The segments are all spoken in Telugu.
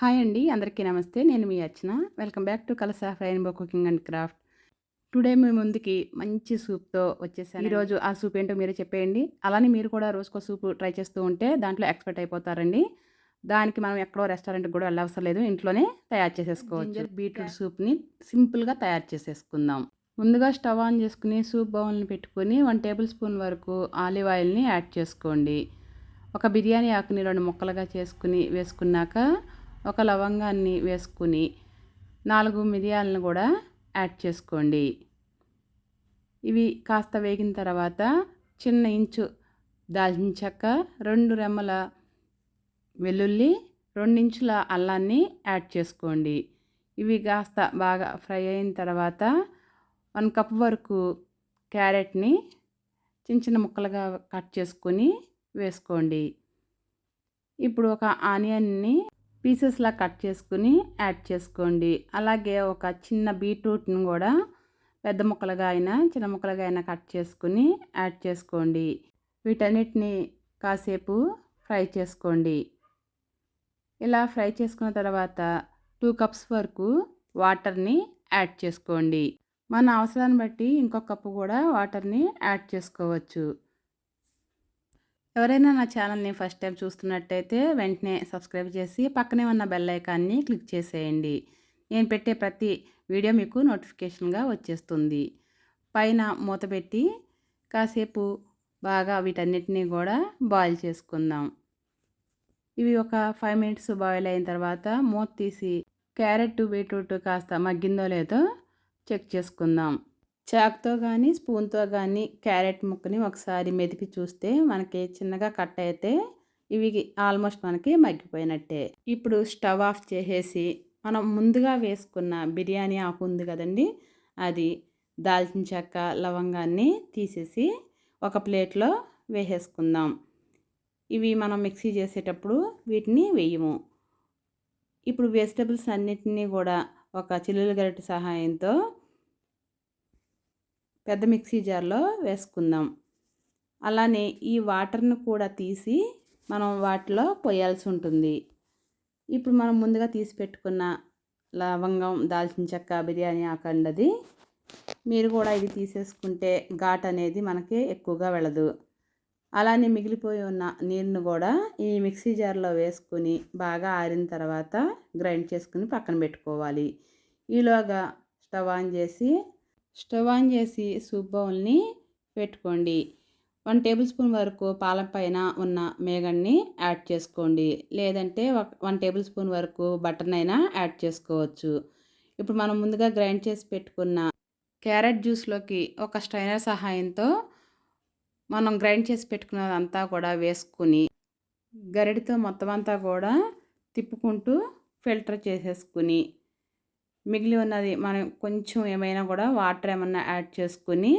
హాయ్ అండి అందరికీ నమస్తే. నేను మీ Archana. Welcome back to Kalasa rainbow cooking and craft. Today మీ ముందుకి మంచి సూప్తో వచ్చేసాను ఈరోజు ఆ సూప్ ఏంటో మీరే చెప్పేయండి. అలానే మీరు కూడా రోజుకో సూప్ ట్రై చేస్తూ ఉంటే దాంట్లో ఎక్స్పర్ట్ అయిపోతారండి. దానికి మనం ఎక్కడో రెస్టారెంట్కి కూడా వెళ్ళవసరం లేదు. ఇంట్లోనే తయారు చేసేసుకోవచ్చు. బీట్రూట్ సూప్ని సింపుల్గా తయారు చేసేసుకుందాం. ముందుగా స్టవ్ ఆన్ చేసుకుని సూప్ బౌల్ని పెట్టుకొని వన్ టేబుల్ స్పూన్ వరకు ఆలివ్ ఆయిల్ని యాడ్ చేసుకోండి. ఒక బిర్యానీ ఆకుని రెండు ముక్కలుగా చేసుకుని వేసుకున్నాక ఒక లవంగాన్ని వేసుకుని నాలుగు మిరియాలను కూడా యాడ్ చేసుకోండి. ఇవి కాస్త వేగిన తర్వాత చిన్న ఇంచు దాల్చిన చెక్క రెండు రెమ్మల వెల్లుల్లి రెండించుల అల్లాన్ని యాడ్ చేసుకోండి. ఇవి కాస్త బాగా ఫ్రై అయిన తర్వాత వన్ కప్ వరకు క్యారెట్ని చిన్న చిన్న ముక్కలుగా కట్ చేసుకొని వేసుకోండి. ఇప్పుడు ఒక ఆనియన్ని పీసెస్లా కట్ చేసుకుని యాడ్ చేసుకోండి. అలాగే ఒక చిన్న బీట్రూట్ని కూడా పెద్ద ముక్కలుగా అయినా చిన్న ముక్కలుగా అయినా కట్ చేసుకుని యాడ్ చేసుకోండి. వీటన్నిటిని కాసేపు ఫ్రై చేసుకోండి. ఇలా ఫ్రై చేసుకున్న తర్వాత టూ కప్స్ వరకు వాటర్ని యాడ్ చేసుకోండి. మన అవసరాన్ని బట్టి ఇంకొక కప్పు కూడా వాటర్ని యాడ్ చేసుకోవచ్చు. ఎవరైనా నా ఛానల్ని ఫస్ట్ టైం చూస్తున్నట్టయితే వెంటనే సబ్స్క్రైబ్ చేసి పక్కనే ఉన్న బెల్ ఐకాన్ని క్లిక్ చేసేయండి. నేను పెట్టే ప్రతి వీడియో మీకు నోటిఫికేషన్గా వచ్చేస్తుంది. పైన మూత పెట్టి కాసేపు బాగా వీటన్నిటిని కూడా బాయిల్ చేసుకుందాం. ఇవి ఒక ఫైవ్ మినిట్స్ బాయిల్ అయిన తర్వాత మూత తీసి క్యారెట్ బీట్రూట్ కాస్త మగ్గిందో లేదో చెక్ చేసుకుందాం. చాక్తో కానీ స్పూన్తో కానీ క్యారెట్ ముక్కని ఒకసారి మెదిపి చూస్తే మనకి చిన్నగా కట్ అయితే ఇవి ఆల్మోస్ట్ మనకి మగ్గిపోయినట్టే. ఇప్పుడు స్టవ్ ఆఫ్ చేసేసి మనం ముందుగా వేసుకున్న బిర్యానీ ఆకు ఉంది కదండి అది దాల్చిన చెక్క లవంగాన్ని తీసేసి ఒక ప్లేట్లో వేసేసుకుందాం. ఇవి మనం మిక్సీ చేసేటప్పుడు వీటిని వేయము. ఇప్పుడు వెజిటబుల్స్ అన్నిటినీ కూడా ఒక చిల్లుల గరిటె సహాయంతో పెద్ద మిక్సీ జార్లో వేసుకుందాం. అలానే ఈ వాటర్ను కూడా తీసి మనం వాటిలో పోయాల్సి ఉంటుంది. ఇప్పుడు మనం ముందుగా తీసి పెట్టుకున్న లవంగం దాల్చిన చెక్క బిర్యానీ ఆకండది. మీరు కూడా ఇది తీసేసుకుంటే ఘాట్ అనేది మనకి ఎక్కువగా వెళ్ళదు. అలానే మిగిలిపోయి ఉన్న నీరును కూడా ఈ మిక్సీ జార్లో వేసుకుని బాగా ఆరిన తర్వాత గ్రైండ్ చేసుకుని పక్కన పెట్టుకోవాలి. ఈలోగా స్టవ్ ఆన్ చేసి స్టవ్ ఆన్ చేసి సూప్ బౌల్ని పెట్టుకోండి. వన్ టేబుల్ స్పూన్ వరకు పాల పైన ఉన్న మేగన్ని యాడ్ చేసుకోండి. లేదంటే వన్ టేబుల్ స్పూన్ వరకు బటర్నైనా యాడ్ చేసుకోవచ్చు. ఇప్పుడు మనం ముందుగా గ్రైండ్ చేసి పెట్టుకున్న క్యారెట్ జ్యూస్లోకి ఒక స్ట్రైనర్ సహాయంతో మనం గ్రైండ్ చేసి పెట్టుకున్నదంతా కూడా వేసుకుని గరిడితో మొత్తం అంతా కూడా తిప్పుకుంటూ ఫిల్టర్ చేసేసుకుని మిగిలి ఉన్నది మనం కొంచెం ఏమైనా కూడా వాటర్ ఏమన్నా యాడ్ చేసుకుని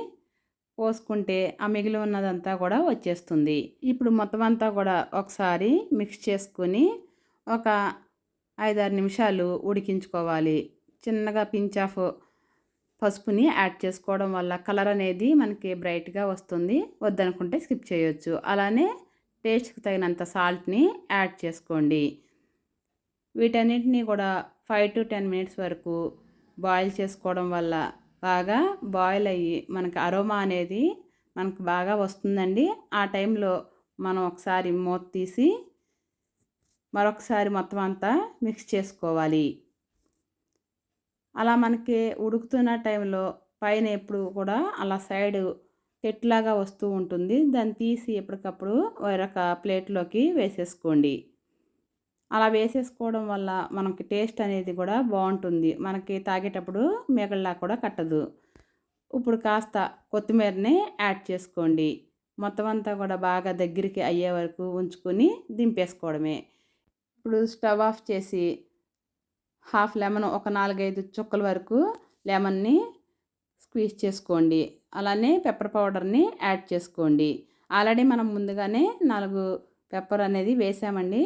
పోసుకుంటే ఆ మిగిలి ఉన్నదంతా కూడా వచ్చేస్తుంది. ఇప్పుడు మొత్తం అంతా కూడా ఒకసారి మిక్స్ చేసుకుని ఒక ఐదారు నిమిషాలు ఉడికించుకోవాలి. చిన్నగా పించ్ ఆఫ్ పసుపుని యాడ్ చేసుకోవడం వల్ల కలర్ అనేది మనకి బ్రైట్గా వస్తుంది. వద్దనుకుంటే స్కిప్ చేయొచ్చు. అలానే టేస్ట్కి తగినంత సాల్ట్ని యాడ్ చేసుకోండి. వీటన్నిటిని కూడా ఫైవ్ టు టెన్ మినిట్స్ వరకు బాయిల్ చేసుకోవడం వల్ల బాగా బాయిల్ అయ్యి మనకి అరోమా అనేది మనకు బాగా వస్తుందండి. ఆ టైంలో మనం ఒకసారి మూత తీసి మరొకసారి మొత్తం అంతా మిక్స్ చేసుకోవాలి. అలా మనకి ఉడుకుతున్న టైంలో పైన ఎప్పుడు కూడా అలా సైడ్ తెట్లాగా వస్తూ ఉంటుంది. దాన్ని తీసి ఎప్పటికప్పుడు వేరొక ప్లేట్లోకి వేసేసుకోండి. అలా వేసేసుకోవడం వల్ల మనకి టేస్ట్ అనేది కూడా బాగుంటుంది. మనకి తాగేటప్పుడు మిగల్లా కూడా కట్టదు. ఇప్పుడు కాస్త కొత్తిమీరని యాడ్ చేసుకోండి. మొత్తం అంతా కూడా బాగా దగ్గరికి అయ్యే వరకు ఉంచుకొని దింపేసుకోవడమే. ఇప్పుడు స్టవ్ ఆఫ్ చేసి హాఫ్ లెమన్ ఒక నాలుగైదు చుక్కల వరకు లెమన్ని స్క్వీజ్ చేసుకోండి. అలానే పెప్పర్ పౌడర్ని యాడ్ చేసుకోండి. ఆల్రెడీ మనం ముందుగానే నాలుగు పెప్పర్ అనేది వేసామండి.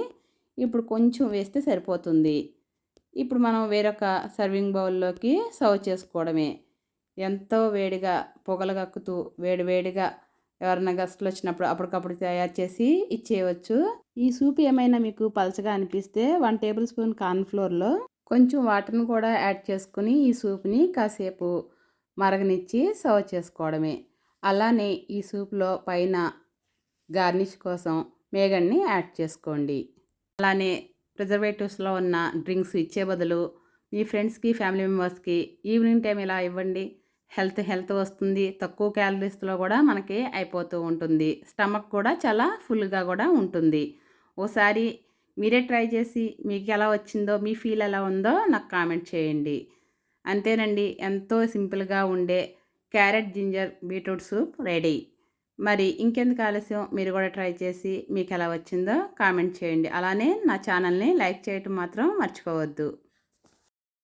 ఇప్పుడు కొంచెం వేస్తే సరిపోతుంది. ఇప్పుడు మనం వేరొక సర్వింగ్ బౌల్లోకి సర్వ్ చేసుకోవడమే. ఎంతో వేడిగా పొగలు కక్కుతూ వేడివేడిగా ఎవరైనా గస్టులు వచ్చినప్పుడు అప్పటికప్పుడు తయారు చేసి ఇచ్చేయవచ్చు. ఈ సూప్ ఏమైనా మీకు పలచగా అనిపిస్తే వన్ టేబుల్ స్పూన్ కార్న్ఫ్లోర్లో కొంచెం వాటర్ని కూడా యాడ్ చేసుకుని ఈ సూప్ని కాసేపు మరగనిచ్చి సర్వ్ చేసుకోవడమే. అలానే ఈ సూప్లో పైన గార్నిష్ కోసం మేగన్ని యాడ్ చేసుకోండి. అలానే ప్రిజర్వేటివ్స్లో ఉన్న డ్రింక్స్ ఇచ్చే బదులు మీ ఫ్రెండ్స్కి ఫ్యామిలీ మెంబర్స్కి ఈవినింగ్ టైం ఇలా ఇవ్వండి. హెల్త్ హెల్త్ వస్తుంది. తక్కువ క్యాలరీస్లో కూడా మనకి అయిపోతూ ఉంటుంది. స్టమక్ కూడా చాలా ఫుల్గా కూడా ఉంటుంది. ఓసారి మీరే ట్రై చేసి మీకు ఎలా వచ్చిందో మీ ఫీల్ ఎలా ఉందో నాకు కామెంట్ చేయండి. అంతేనండి. ఎంతో సింపుల్గా ఉండే carrot ginger beetroot soup ready. మరి ఇంకెందుకు ఆలస్యం? మీరు కూడా ట్రై చేసి మీకు ఎలా వచ్చిందో కామెంట్ చేయండి. అలానే నా ఛానల్ని లైక్ చేయటం మాత్రం మర్చిపోవద్దు.